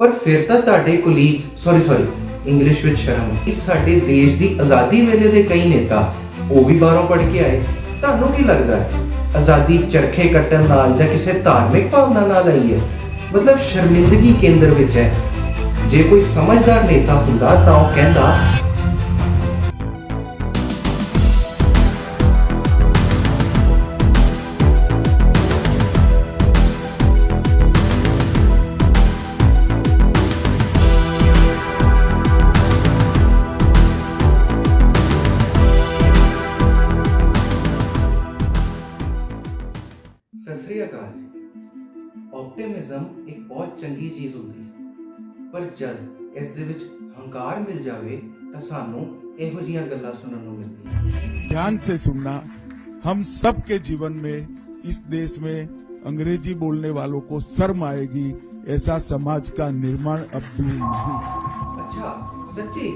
ਪਰ ਫਿਰ ਤਾਂ ਤੁਹਾਡੇ ਕੋਲੀਗਸ ਸੌਰੀ ਸੌਰੀ ਇੰਗਲਿਸ਼ ਵਿੱਚ ਸ਼ਰਮ ਹੈ। ਸਾਡੇ ਦੇਸ਼ ਦੀ ਆਜ਼ਾਦੀ ਵੇਲੇ ਦੇ ਕਈ ਨੇਤਾ ਉਹ ਵੀ ਬਾਹਰੋਂ ਪੜ੍ਹ ਕੇ ਆਏ। ਤੁਹਾਨੂੰ ਕੀ ਲੱਗਦਾ ਹੈ? ਆਜ਼ਾਦੀ ਚਰਖੇ ਕੱਟਣ ਨਾਲ ਜਾਂ ਕਿਸੇ ਧਾਰਮਿਕ ਭਾਵਨਾ ਨਾਲ ਆਈ ਹੈ? ਮਤਲਬ ਸ਼ਰਮਿੰਦਗੀ ਕੇਂਦਰ ਵਿੱਚ ਹੈ। ਜੇ ਕੋਈ ਸਮਝਦਾਰ ਨੇਤਾ ਹੁੰਦਾ ਤਾਂ ਉਹ ਕਹਿੰਦਾ ਸਤਿ ਸ੍ਰੀ ਅਕਾਲ ਜੀ ਆਪਟਿਮਿਜ਼ਮ ਇੱਕ ਬਹੁਤ ਚੰਗੀ ਚੀਜ਼ ਹੁੰਦੀ ਹੈ ਪਰ ਜਦ ਇਸ ਦੇ ਵਿੱਚ ਹੰਕਾਰ ਮਿਲ ਜਾਵੇ ਤਾਂ ਸਾਨੂੰ ਇਹੋ ਜਿਹੀਆਂ ਗੱਲਾਂ ਸੁਣਨ ਨੂੰ ਮਿਲਦੀਆਂ ध्यान से सुनना हम सबके जीवन में इस देश में अंग्रेजी बोलने वालों को शर्म आएगी ऐसा समाज का निर्माण अब भी नहीं ਅੱਛਾ ਸੱਚੀ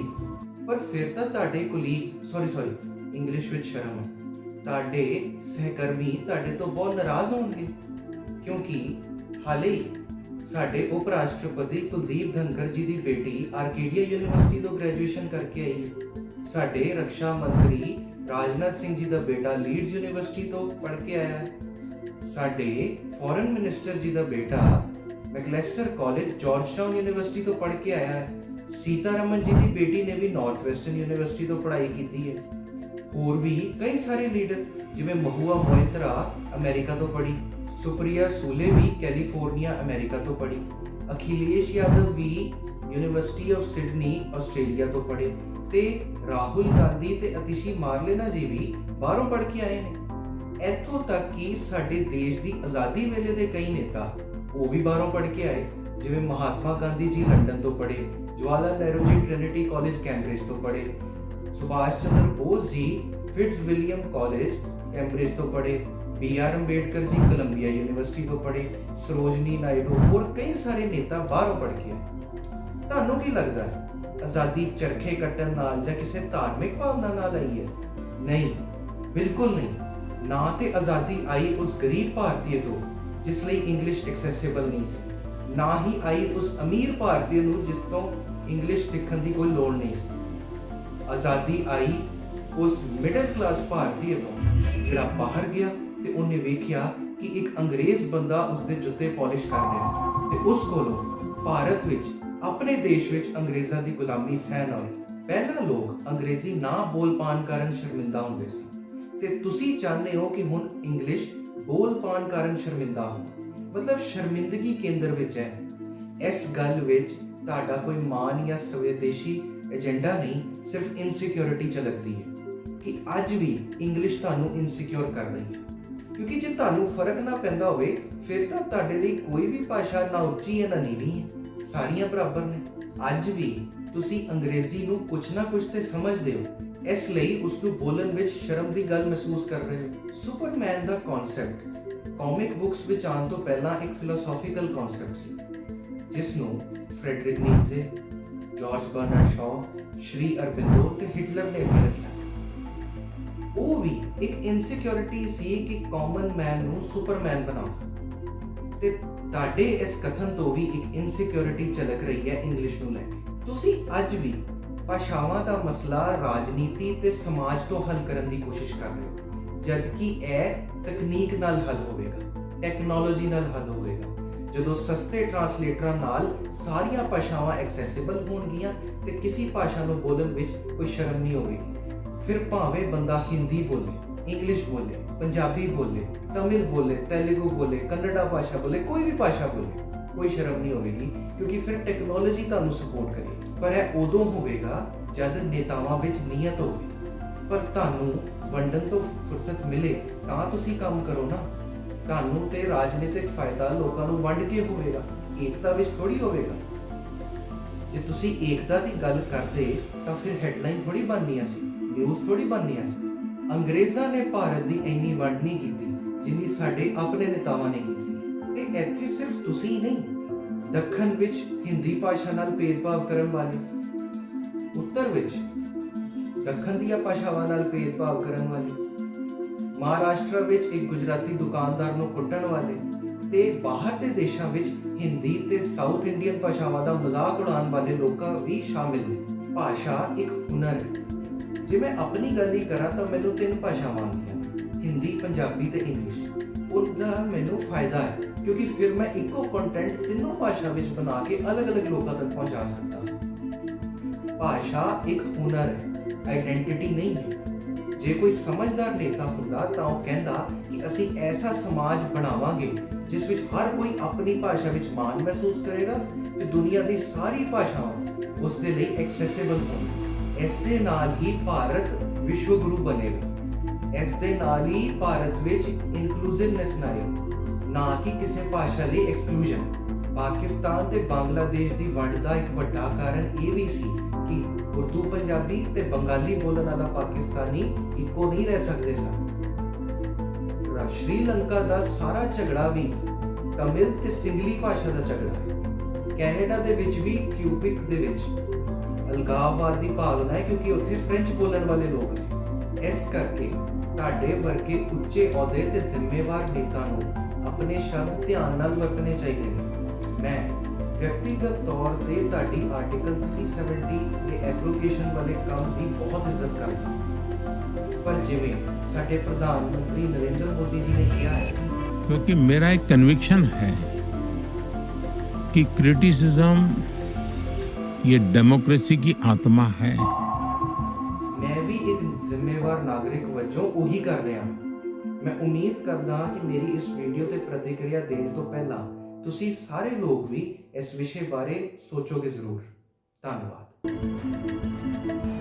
ਪਰ ਫਿਰ ਤਾਂ ਤੁਹਾਡੇ ਕੋਲੀਗਸ ਸੌਰੀ ਸੌਰੀ ਇੰਗਲਿਸ਼ ਵਿੱਚ ਸ਼ਰਮ ਹੈ ਤੁਹਾਡੇ ਸਹਿਕਰਮੀ ਤੁਹਾਡੇ ਤੋਂ ਬਹੁਤ ਨਾਰਾਜ਼ ਹੋਣਗੇ। ਕਿਉਂਕਿ ਹਾਲੇ ਸਾਡੇ ਉਪ ਰਾਸ਼ਟਰਪਤੀ ਕੁਲਦੀਪ ਧਨਕਰ ਜੀ ਦੀ ਬੇਟੀ ਆਰਕੇਡੀਆ ਯੂਨੀਵਰਸਿਟੀ ਤੋਂ ਗ੍ਰੈਜੂਏਸ਼ਨ ਕਰਕੇ ਆਈ ਹੈ। ਸਾਡੇ ਰੱਖਿਆ ਮੰਤਰੀ ਰਾਜਨਾਥ ਸਿੰਘ ਜੀ ਦਾ ਬੇਟਾ ਲੀਡਸ ਯੂਨੀਵਰਸਿਟੀ ਤੋਂ ਪੜ੍ਹ ਕੇ ਆਇਆ ਹੈ। ਸਾਡੇ ਫੋਰਨ ਮਿਨਿਸਟਰ ਜੀ ਦਾ ਬੇਟਾ ਮੈਕਲੈਸਟਰ ਕਾਲਜ ਜਾਰਜਟਾਊਨ ਯੂਨੀਵਰਸਿਟੀ ਤੋਂ ਪੜ੍ਹ ਕੇ ਆਇਆ ਹੈ। ਸੀਤਾਰਮਨ ਜੀ ਦੀ ਬੇਟੀ ਨੇ ਵੀ ਨਾਰਥ ਵੈਸਟਰਨ ਯੂਨੀਵਰਸਿਟੀ ਤੋਂ ਪੜ੍ਹਾਈ ਕੀਤੀ ਹੈ। ਹੋਰ ਵੀ ਕਈ ਸਾਰੇ ਲੀਡਰ, ਜਿਵੇਂ ਮਹੁਆ ਮੋਇਤਰਾ ਅਮਰੀਕਾ ਤੋਂ ਪੜ੍ਹੀ, ਸੁਪਰੀਆ ਸੂਲੇ ਵੀ ਕੈਲੀਫੋਰਨੀਆ ਅਮਰੀਕਾ ਤੋਂ ਪੜ੍ਹੀ, ਅਖਿਲੇਸ਼ ਯਾਦਵ ਵੀ ਯੂਨੀਵਰਸਿਟੀ ਆਫ ਸਿਡਨੀ, ਆਸਟ੍ਰੇਲੀਆ ਤੋਂ ਪੜ੍ਹੇ ਤੇ ਰਾਹੁਲ ਗਾਂਧੀ ਤੇ ਅਤਿਸ਼ੀ ਮਾਰਲੇਨਾ ਜੀ ਵੀ ਬਾਹਰੋਂ ਪੜ੍ਹ ਕੇ ਆਏ ਨੇ। ਇੱਥੋਂ ਤੱਕ ਕਿ ਸਾਡੇ ਦੇਸ਼ ਦੀ ਆਜ਼ਾਦੀ ਵੇਲੇ ਦੇ ਕਈ ਨੇਤਾ, ਉਹ ਵੀ ਬਾਹਰੋਂ ਪੜ੍ਹ ਕੇ ਆਏ, ਜਿਵੇਂ ਮਹਾਤਮਾ ਗਾਂਧੀ ਜੀ ਲੰਡਨ ਤੋਂ ਪੜ੍ਹੇ Jawahar Lal Nehru ji Trinity college Cambridge ਤੋਂ ਪੜ੍ਹੇ ਸੁਭਾਸ਼ ਚੰਦਰ ਬੋਸ ਜੀ ਫਿਟਸ ਵਿਲੀਅਮ ਕਾਲਜ, ਕੈਂਬਰਿਜ ਤੋਂ ਪੜ੍ਹੇ, B R Ambedkar ji Columbia university ਤੋਂ ਪੜ੍ਹੇ, ਸਰੋਜਨੀ ਨਾਇਡੂ ਹੋਰ ਕਈ ਸਾਰੇ ਨੇਤਾ ਬਾਹਰੋਂ ਪੜ੍ਹ ਕੇ ਤੁਹਾਨੂੰ ਕੀ ਲੱਗਦਾ ਹੈ? ਆਜ਼ਾਦੀ ਚਰਖੇ ਕੱਟਣ ਨਾਲ ਜਾਂ ਕਿਸੇ ਧਾਰਮਿਕ ਭਾਵਨਾ ਨਾਲ ਆਈ ਹੈ? ਨਹੀਂ, ਬਿਲਕੁਲ ਨਹੀਂ। ਨਾ ਤੇ ਆਜ਼ਾਦੀ ਆਈ ਉਸ ਗਰੀਬ ਭਾਰਤੀ ਤੋਂ, ਜਿਸ ਲਈ ਇੰਗਲਿਸ਼ ਐਕਸੈਸਿਬਲ ਨਹੀਂ ਸੀ। ਨਾ ਹੀ ਆਈ ਉਸ ਅਮੀਰ ਭਾਰਤੀ ਨੂੰ, ਜਿਸ ਤੋਂ ਇੰਗਲਿਸ਼ ਸਿੱਖਣ ਦੀ ਕੋਈ ਲੋੜ ਨਹੀਂ ਸੀ। ਆਜ਼ਾਦੀ ਆਈ ਉਸ ਮਿਡਲ ਕਲਾਸ ਭਾਰਤੀਏ ਤੋਂ, ਜਿਹੜਾ ਬਾਹਰ ਗਿਆ ਤੇ ਉਹਨੇ ਵੇਖਿਆ ਕਿ ਇੱਕ ਅੰਗਰੇਜ਼ ਬੰਦਾ ਉਸਦੇ ਜੁੱਤੇ ਪਾਲਿਸ਼ ਕਰ ਰਿਹਾ ਤੇ ਉਸ ਕੋਲੋਂ ਭਾਰਤ ਵਿੱਚ, ਆਪਣੇ ਦੇਸ਼ ਵਿੱਚ ਅੰਗਰੇਜ਼ਾਂ ਦੀ ਗੁਲਾਮੀ ਸਹਿ ਨਾ ਪਹਿਲਾਂ ਲੋਕ ਅੰਗਰੇਜ਼ੀ ਨਾ ਬੋਲ ਪਾਣ ਕਾਰਨ ਸ਼ਰਮਿੰਦਾ ਹੁੰਦੇ ਸੀ। ਤੇ ਤੁਸੀਂ ਚਾਹੁੰਦੇ ਹੋ ਕਿ ਹੁਣ ਇੰਗਲਿਸ਼ ਬੋਲ ਪਾਣ ਕਾਰਨ ਸ਼ਰਮਿੰਦਾ ਹੋ ਮਤਲਬ ਸ਼ਰਮਿੰਦਗੀ ਕੇਂਦਰ ਵਿੱਚ ਹੈ। ਇਸ ਗੱਲ ਵਿੱਚ ਤੁਹਾਡਾ ਕੋਈ ਮਾਨ ਜਾਂ ਸਵੈਦੇਸ਼ੀ ਏਜੰਡਾ ਨਹੀਂ, ਸਿਰਫ ਇਨਸਿਕਿਉਰਿਟੀ ਝਲਕਦੀ ਹੈ ਕਿ ਅੱਜ ਵੀ ਇੰਗਲਿਸ਼ ਤੁਹਾਨੂੰ ਇਨਸਿਕਿਉਰ ਕਰ ਰਹੀ ਹੈ। ਕਿਉਂਕਿ ਜੇ ਤੁਹਾਨੂੰ ਫ਼ਰਕ ਨਾ ਪੈਂਦਾ ਹੋਵੇ, ਫਿਰ ਤਾਂ ਤੁਹਾਡੇ ਲਈ ਕੋਈ ਵੀ ਭਾਸ਼ਾ ਨਾ ਉੱਚੀ ਹੈ, ਨਾ ਨੀਵੀਂ ਹੈ। ਸਾਰੀਆਂ ਬਰਾਬਰ ਨੇ। ਅੱਜ ਵੀ ਤੁਸੀਂ ਅੰਗਰੇਜ਼ੀ ਨੂੰ ਕੁਝ ਨਾ ਕੁਝ ਤੇ ਸਮਝਦੇ ਹੋ। ਇਸ ਲਈ ਉਸ ਨੂੰ ਬੋਲਣ ਵਿੱਚ ਸ਼ਰਮ ਦੀ ਗੱਲ ਮਹਿਸੂਸ ਕਰ ਰਹੇ ਹੋ। ਸੁਪਰਮੈਨ ਦਾ ਕਨਸੈਪਟ ਕਾਮਿਕ ਬੁక్స్ ਵਿੱਚ ਆਉਣ ਤੋਂ ਪਹਿਲਾਂ ਇੱਕ ਫਿਲਾਸਫੀਕਲ ਕਨਸੈਪਟ ਸੀ ਜਿਸ ਨੂੰ Friedrich Nietzsche George Bernard Shaw, Shri Aurobindo ਤੇ ਹਿਟਲਰ ਨੇ ਵੀ ਰੱਖਿਆ ਸੀ। ਉਹ ਵੀ ਇੱਕ ਇਨਸਿਕਿਉਰਿਟੀ ਸੀ ਕਿ ਕਾਮਨ ਮੈਨ ਨੂੰ ਸੁਪਰਮੈਨ ਬਣਾਓ ਤੇ ਤੁਹਾਡੇ ਇਸ ਕਥਨ ਤੋਂ ਵੀ ਇੱਕ ਇਨਸਿਕਿਉਰਿਟੀ ਝਲਕ ਰਹੀ ਹੈ ਇੰਗਲਿਸ਼ ਨੂੰ ਲੈ ਕੇ। ਤੁਸੀਂ ਅੱਜ ਵੀ ਭਾਸ਼ਾਵਾਂ ਦਾ ਮਸਲਾ ਰਾਜਨੀਤੀ ਤੇ ਸਮਾਜ ਤੋਂ ਹੱਲ ਕਰਨ ਦੀ ਕੋਸ਼ਿਸ਼ ਕਰ ਰਹੇ ਹੋ। ਜਦਕਿ ਇਹ ਤਕਨੀਕ ਨਾਲ ਹੱਲ ਹੋਵੇਗਾ ਟੈਕਨੋਲੋਜੀ ਨਾਲ ਹੱਲ ਹੋਵੇਗਾ। ਜਦੋਂ ਸਸਤੇ ਟਰਾਂਸਲੇਟਰਾਂ ਨਾਲ ਸਾਰੀਆਂ ਭਾਸ਼ਾਵਾਂ ਐਕਸੈਸਿਬਲ ਹੋਣਗੀਆਂ ਤੇ ਕਿਸੇ ਭਾਸ਼ਾ ਨੂੰ ਬੋਲਣ ਵਿੱਚ ਕੋਈ ਸ਼ਰਮ ਨਹੀਂ ਹੋਵੇਗੀ। ਫਿਰ ਭਾਵੇਂ ਬੰਦਾ ਹਿੰਦੀ ਬੋਲੇ, ਇੰਗਲਿਸ਼ ਬੋਲੇ, ਪੰਜਾਬੀ ਬੋਲੇ, ਤਮਿਲ ਬੋਲੇ, ਤੇਲੁਗੂ ਬੋਲੇ, ਕੰਨੜਾ ਭਾਸ਼ਾ ਬੋਲੇ, ਕੋਈ ਵੀ ਭਾਸ਼ਾ ਬੋਲੇ, ਕੋਈ ਸ਼ਰਮ ਨਹੀਂ ਹੋਵੇਗੀ ਕਿਉਂਕਿ ਫਿਰ ਟੈਕਨੋਲੋਜੀ ਤੁਹਾਨੂੰ ਸਪੋਰਟ ਕਰੇਗੀ ਪਰ ਇਹ ਉਦੋਂ ਹੋਵੇਗਾ ਜਦ ਨੇਤਾਵਾਂ ਵਿੱਚ ਨੀਅਤ ਹੋਵੇ। ਪਰ ਤੁਹਾਨੂੰ ਵੰਡਣ ਤੋਂ ਫੁਰਸਤ ਮਿਲੇ ਤਾਂ ਤੁਸੀਂ ਕੰਮ ਕਰੋ ਨਾ। ਤੁਹਾਨੂੰ ਤੇ ਰਾਜਨੀਤਿਕ ਫਾਇਦਾ ਲੋਕਾਂ ਨੂੰ ਵੰਡ ਕੇ ਹੋਵੇਗਾ, ਏਕਤਾ ਵਿੱਚ ਥੋੜੀ ਹੋਵੇਗਾ। ਜੇ ਤੁਸੀਂ ਏਕਤਾ ਦੀ ਗੱਲ ਕਰਦੇ, ਤਾਂ ਫਿਰ ਹੈਡਲਾਈਨ ਥੋੜੀ ਬਣਨੀਆਂ ਸੀ ਨਿਊਜ਼ ਥੋੜੀ ਬਣਨੀਆਂ ਸੀ। ਅੰਗਰੇਜ਼ਾਂ ਨੇ ਭਾਰਤ ਦੀ ਇੰਨੀ ਵੰਡ ਨਹੀਂ ਕੀਤੀ, ਜਿੰਨੀ ਸਾਡੇ ਆਪਣੇ ਨੇਤਾਵਾਂ ਨੇ ਕੀਤੀ। ਤੇ ਇੱਥੇ ਸਿਰਫ ਤੁਸੀਂ ਨਹੀਂ, ਦੱਖਣ ਵਿੱਚ ਹਿੰਦੀ ਭਾਸ਼ਾ ਨਾਲ ਭੇਦਭਾਵ ਕਰਨ ਵਾਲੇ। ਉੱਤਰ ਵਿੱਚ, ਦੱਖਣ ਦੀਆਂ ਭਾਸ਼ਾਵਾਂ ਨਾਲ ਭੇਦਭਾਵ ਕਰਨ ਵਾਲੇ। ਮਹਾਰਾਸ਼ਟਰ ਵਿੱਚ ਇੱਕ ਗੁਜਰਾਤੀ ਦੁਕਾਨਦਾਰ ਨੂੰ ਕੁੱਟਣ ਵਾਲੇ ਤੇ ਬਾਹਰ ਦੇ ਦੇਸ਼ਾਂ ਵਿੱਚ ਹਿੰਦੀ ਤੇ ਸਾਊਥ ਇੰਡੀਅਨ ਭਾਸ਼ਾਵਾਂ ਦਾ ਮਜ਼ਾਕ ਉਡਾਉਣ ਵਾਲੇ ਲੋਕਾਂ ਵੀ ਸ਼ਾਮਿਲ ਨੇ। ਭਾਸ਼ਾ ਇੱਕ ਹੁਨਰ ਹੈ। ਜੇ ਮੈਂ ਆਪਣੀ ਗੱਲ ਹੀ ਕਰਾਂ ਤਾਂ ਮੈਨੂੰ ਤਿੰਨ ਭਾਸ਼ਾਵਾਂ ਆਉਂਦੀਆਂ ਹਿੰਦੀ, ਪੰਜਾਬੀ ਤੇ ਇੰਗਲਿਸ਼। ਉਹਦਾ ਮੈਨੂੰ ਫਾਇਦਾ ਹੈ, ਕਿਉਂਕਿ ਫਿਰ ਮੈਂ ਇੱਕੋ ਕੰਟੈਂਟ ਤਿੰਨੋਂ ਭਾਸ਼ਾ ਵਿੱਚ ਬਣਾ ਕੇ ਅਲੱਗ-ਅਲੱਗ ਲੋਕਾਂ ਤੱਕ ਪਹੁੰਚਾ ਸਕਦਾ ਹਾਂ। ਭਾਸ਼ਾ ਇੱਕ ਹੁਨਰ ਹੈ ਆਇਡੈਂਟੀਟੀ ਨਹੀਂ ਹੈ। ਜੇ ਕੋਈ ਸਮਝਦਾਰ ਨੇਤਾ ਹੁੰਦਾ ਤਾਂ ਉਹ ਕਹਿੰਦਾ ਕਿ ਅਸੀਂ ਐਸਾ ਸਮਾਜ ਬਣਾਵਾਂਗੇ ਜਿਸ ਵਿੱਚ ਹਰ ਕੋਈ ਆਪਣੀ ਭਾਸ਼ਾ ਵਿੱਚ ਮਾਣ ਮਹਿਸੂਸ ਕਰੇਗਾ ਤੇ ਦੁਨੀਆ ਦੀ ਸਾਰੀ ਭਾਸ਼ਾਵਾਂ ਉਸ ਦੇ ਲਈ ਐਕਸੈਸਿਬਲ ਹੋਣ ਇਸ ਦੇ ਨਾਲ ਹੀ ਭਾਰਤ ਵਿਸ਼ਵ ਗੁਰੂ ਬਣੇਗਾ। ਇਸ ਦੇ ਨਾਲ ਹੀ ਭਾਰਤ ਵਿੱਚ ਇਨਕਲੂਸਿਵਨੈਸ ਆਏਗੀ ਨਾ ਕਿ ਕਿਸੇ ਭਾਸ਼ਾ ਲਈ ਐਕਸਕਲੂਜਨ ਪਾਕਿਸਤਾਨ ਤੇ ਬੰਗਲਾਦੇਸ਼ ਦੀ ਵੰਡ ਦਾ ਇੱਕ ਵੱਡਾ ਕਾਰਨ ਇਹ ਵੀ ਸੀ ਕਿ ਉਰਦੂ, ਪੰਜਾਬੀ ਤੇ ਬੰਗਾਲੀ ਬੋਲਣ ਵਾਲਾ ਪਾਕਿਸਤਾਨੀ ਇੱਕੋ ਨਹੀਂ ਰਹਿ ਸਕਦੇ ਸਨ। ਸ਼੍ਰੀਲੰਕਾ ਦਾ ਸਾਰਾ ਝਗੜਾ ਵੀ ਤਮਿਲ ਤੇ ਸਿੰਗਲੀ ਭਾਸ਼ਾ ਦਾ ਝਗੜਾ ਹੈ। ਕੈਨੇਡਾ ਦੇ ਵਿੱਚ ਵੀ, ਕਿਊਬਿਕ ਦੇ ਵਿੱਚ। ਅਲਗਾਵਵਾਦ ਦੀ ਭਾਵਨਾ ਹੈ ਕਿਉਂਕਿ ਉੱਥੇ ਫ੍ਰੈਂਚ ਬੋਲਣ ਵਾਲੇ ਲੋਕ ਨੇ। ਇਸ ਕਰਕੇ ਤੁਹਾਡੇ ਵਰਗੇ ਉੱਚੇ ਅਹੁਦੇ ਤੇ ਜ਼ਿੰਮੇਵਾਰ ਨੇਤਾ ਨੂੰ ਆਪਣੇ ਸ਼ਬਦ ਧਿਆਨ ਨਾਲ ਵਰਤਣੇ ਚਾਹੀਦੇ ਨੇ। ਮੈਂ ਵਿਅਕਤੀਗਤ ਤੌਰ ਤੇ ਤੁਹਾਡੀ ਆਰਟੀਕਲ 370 ਦੇ ਐਪਲੀਕੇਸ਼ਨ ਵਾਲੇ ਕੰਮ ਦੀ ਬਹੁਤ ਇੱਜ਼ਤ ਕਰਦਾ ਹਾਂ। ਪਰ ਜਿਵੇਂ ਸਾਡੇ ਪ੍ਰਧਾਨ ਮੰਤਰੀ ਨਰਿੰਦਰ ਮੋਦੀ ਜੀ ਨੇ ਕਿਹਾ ਹੈ क्योंकि मेरा एक कन्विक्शन है कि क्रिटिसिज्म ये डेमोक्रेसी की आत्मा है ਮੈਂ ਵੀ ਇੱਕ ਜ਼ਿੰਮੇਵਾਰ ਨਾਗਰਿਕ ਵਜੋਂ ਉਹੀ ਕਰ ਰਿਹਾ ਹਾਂ ਮੈਂ ਉਮੀਦ ਕਰਦਾ ਹਾਂ ਕਿ ਮੇਰੀ ਇਸ ਵੀਡੀਓ ਤੇ ਪ੍ਰਤੀਕਿਰਿਆ ਦੇਣ ਤੋਂ ਪਹਿਲਾਂ ਤੁਸੀਂ ਸਾਰੇ ਲੋਕ ਵੀ ਇਸ ਵਿਸ਼ੇ ਬਾਰੇ ਸੋਚੋਗੇ ਜ਼ਰੂਰ। ਧੰਨਵਾਦ।